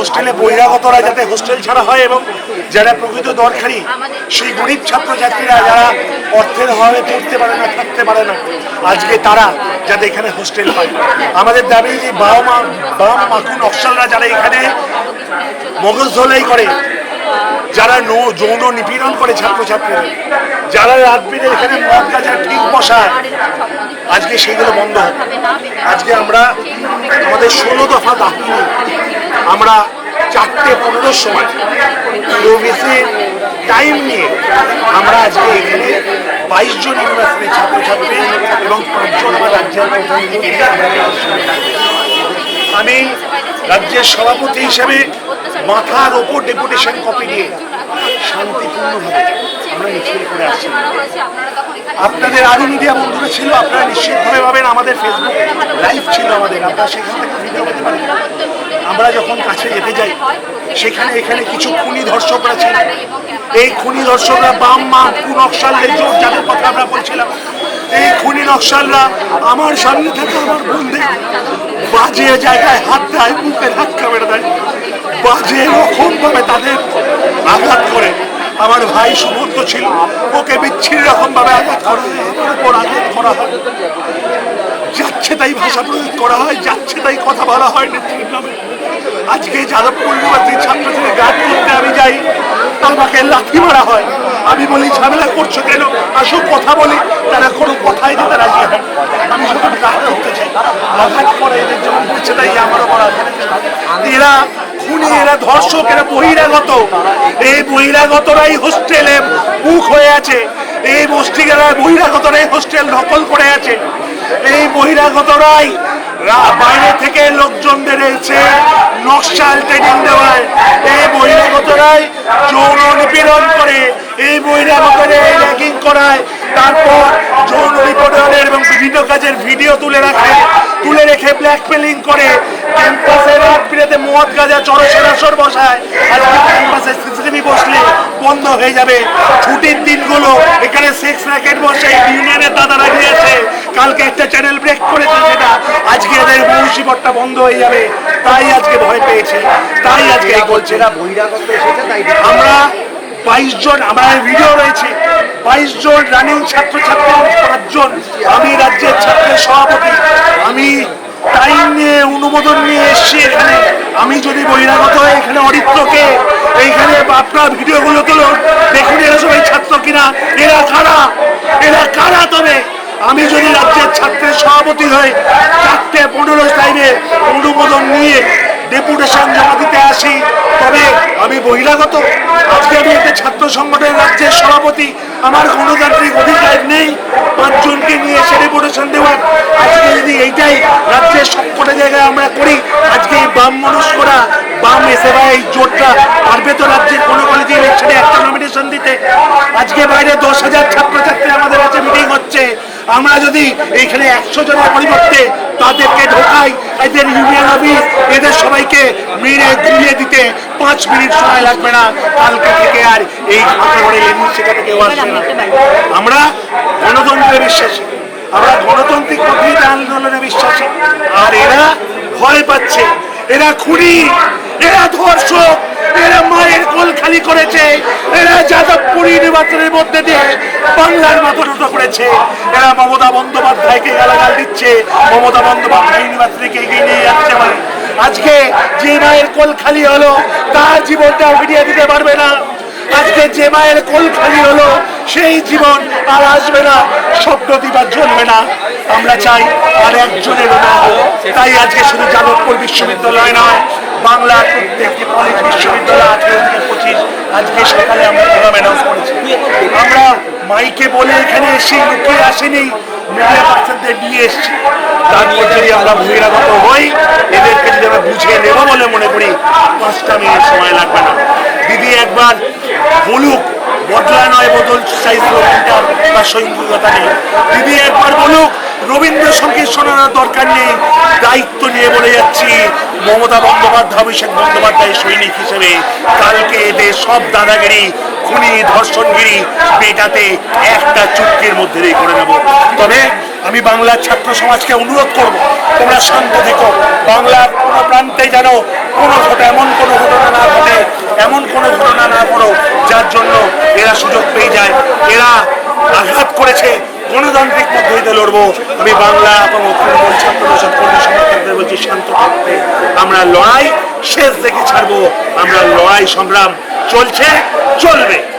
হোস্টেলে বহিরাগতরা যাতে হোস্টেল ছাড়া হয় এবং যারা প্রকৃত দরকারি, সেই গরিব ছাত্রছাত্রীরা যারা অর্থের অভাবে পড়তে পারে না, থাকতে পারে না, আজকে তারা যাতে এখানে হোস্টেল হয় আমাদের দাবি যে বাবা মা, বাবা মাখুন নকশালরা যারা এখানে মগজ ধোলাই করে, যারা নৌ- যৌন নিপীড়ন করে ছাত্রছাত্রীরা, যারা রাত বিরে এখানে মদ গাজার ঠিক বসায়, আজকে সেইগুলো বন্ধ। হবে আজকে আমরা আমাদের ষোলো দফা নিয়ে আমরা চারটে পনেরোর সময় বেশি টাইম নিয়ে আমরা আজকে এখানে বাইশ জন ইউনিভার্সিটি ছাত্রছাত্রী এবং পাঁচজন আমার রাজ্যের আমি রাজ্যের সভাপতি হিসেবে মাথার ওপর ডেপুটেশন কপি নিয়ে শান্তিপূর্ণভাবে আমরা মিছিল করে আসছি। আপনাদের আরও মিডিয়া বন্ধুরা ছিল, আপনারা নিশ্চিতভাবে পাবেন আমাদের ফেসবুক লাইভ ছিল আমাদের, আপনারা সেখান থেকে ভিডিও পেতে পারেন। আমরা যখন কাছে যেতে যাই, সেখানে এখানে কিছু খুনি ধর্ষকরা ছিল এই খুনি ধর্ষকরা বাম মা নকশালদের জোর যাদের কথা আমরা বলছিলাম, এই খুনি নকশালরা আমার সামনে থেকে আমার বন্ধে বাজে জায়গায় হাত দেয় মুখে ধাক্কা মেরে দেয়। বাজে রকম ভাবে তাদের আঘাত করে। আমার ভাই সুমন্ত ছিল, ওকে বিচ্ছিন্ন রকম ভাবে আঘাত করা। আমার উপর আঘাত করা হয়। যাচ্ছে তাই ভাষা প্রয়োগ করা হয়, যাচ্ছে তাই কথা বলা হয় নামে। আজকে যাদবপুর ইউনিভার্সিটির ছাত্রছাত্রী গান করতে আমি যাই আমাকে লাথি মারা হয়। আমি বলি, ঝামেলা করছ কেন? আসো কথা বলি। তারা কোনো কথাই দিতে রাজি হয় আমি যখন গান করতে চাই। আঘাত করে এদের যখন করছে তাই আমার ওপর এরা খুনি, এরা ধর্ষক, এরা বহিরাগত। এই বহিরাগতরাই হোস্টেলে মুখ হয়ে আছে। এই মস্তিকেরা বহিরাগতরাই হোস্টেল দখল করে আছে। এই বহিরাগতরাই রা- বাইরে থেকে লোকজনদের এসে নকশাল ট্রেনিং দেওয়ায়। এই বহিরাগতরাই যৌন নিপীড়ন করে। এই বহিরাগতরে র্যাগিং করায়। তারপর যৌন নিপীড়নের এবং বিভিন্ন কাজের ভিডিও তুলে রাখে, তুলে রেখে ব্ল্যাকমেলিং করে। ক্যাম্পাসে রাত বিরেতে মদ গাজা চরসের আসর বসায়। আজকে ক্যাম্পাসে সিসিটিভি বসলে বন্ধ হয়ে যাবে। ছুটির দিনগুলো সেক্স র্যাকেট বসে ইউনিয়নের দাদারা কালকে একটা চ্যানেল ব্রেক করেছে সেটা। আজকে এদের মুন্সিপটটা বন্ধ হয়ে যাবে। তাই আজকে ভয় পেয়েছে। তাই আজকে এই আমরা বাইশ জন আমার ভিডিও রয়েছে। বাইশ জন রানিং ছাত্রছাত্রী পাঁচজন আমি রাজ্যের ছাত্রের সভাপতি। আমি টাইম নিয়ে অনুমোদন নিয়ে এসছি এখানে। আমি যদি বহিরাগত হয়ে এখানে অরিত্রকে এইখানে আপনার ভিডিওগুলো তুলুন দেখুন এরা সবাই ছাত্র কিনা এরা কারা এরা কারা তবে আমি যদি রাজ্যের ছাত্রের সভাপতি হয়ে চারটে পনেরো টাইমে অনুমোদন নিয়ে ডেপুটেশন জমা দিতে আসি, তবে আমি বহিরাগত। আজকে আমি একটা ছাত্র সংগঠনের রাজ্যের সভাপতি, আমার গণতান্ত্রিক অধিকার নেই, পাঁচজনকে নিয়ে এসে ডেপুটেশন দেওয়ার। আজকে যদি এইটাই রাজ্যের সবকটা জায়গায় আমরা করি, আজকে এই বাম মনস্করা, বাম এসে বা এই জোটটা পারবে তো রাজ্যের কোনো কলেজে ইলেকশনে একটা নমিনেশন দিতে? আজকে বাইরে দশ হাজার ছাত্রছাত্রী আমাদের কাছে মিটিং হচ্ছে। আমরা যদি এখানে একশো জনের পরিবর্তে তাদেরকে ঢোকাই, এদের ইউনিয়ন অফিস, এদের সবাইকে মেরে গুলিয়ে দিতে পাঁচ মিনিট সময় লাগবে না। কালকে থেকে আর এই আমরা গণতন্ত্রে বিশ্বাসী। আমরা গণতান্ত্রিক প্রক্রিয়া আন্দোলনে বিশ্বাসী। আর এরা ভয় পাচ্ছে। এরা খুনি। এরা ধর্ষক। এরা মায়ের কোল খালি করেছে। এরা যাদবপুরী নির্বাচনের মধ্যে দিয়ে বাংলার মাথা নত করেছে। এরা মমতা বন্দ্যোপাধ্যায়কে গালাগাল দিচ্ছে। মমতা বন্দ্যোপাধ্যায় ইউনিভার্সিটিকে এগিয়ে নিয়ে যাচ্ছে মানে। আজকে যে মায়ের কোল খালি হলো, তার জীবনটা ফিরিয়ে দিতে পারবে না। আজকে যে মায়ের কোল খালি হলো, সেই জীবন আর আসবে না, স্বপ্ন দিবার জন্মে না। আমরা চাই আর একজনের না তাই আজকে শুধু যাদবপুর বিশ্ববিদ্যালয় নয় বাংলার প্রত্যেকটি কলেজ বিশ্ববিদ্যালয় থেকে পঁচিশ, আজকে সকালে আমরা প্রোগ্রাম অ্যানাউন্স করেছি। আমরা মাইকে বলে এখানে এসে লুকিয়ে আসেনি মিডিয়া পার্সনদের নিয়ে এসেছি। তারপর যদি আমরা বহিরাগত হই, এদেরকে যদি আমরা বুঝিয়ে নেব বলে মনে করি পাঁচটা মিনিট সময় লাগবে না দিদি একবার বলুক বদলা নয় বদল চাই স্লোগানটা তার সহিংসতা নেই। দিদি একবার বলুক রবীন্দ্রসঙ্গীত শোনানোর দরকার নেই, দায়িত্ব নিয়ে বলে যাচ্ছি, মমতা বন্দ্যোপাধ্যায়, অভিষেক বন্দ্যোপাধ্যায় সৈনিক হিসেবে কালকে এদের সব দাদাগিরি, খুনি, ধর্ষণগিরি মেটাতে একটা চুক্তির মধ্যে দিয়ে করে নেব। তবে আমি বাংলার ছাত্র সমাজকে অনুরোধ করব, তোমরা শান্ত থেকো। বাংলার কোনো প্রান্তে যেন কোনো ঘটে, এমন কোনো ঘটনা না ঘটে, এমন কোনো ঘটনা না করো যার জন্য এরা সুযোগ পেয়ে যায়। এরা আঘাত করেছে। গণতান্ত্রিক পদ্ধতিতে লড়বো। আমি বাংলা এবং তৃণমূল ছাত্র পরিষদ কর্মী সমর্থকদের বলছি, শান্ত থাকতে। আমরা লড়াই শেষ দেখে ছাড়বো। আমরা লড়াই সংগ্রাম চলছে, চলবে।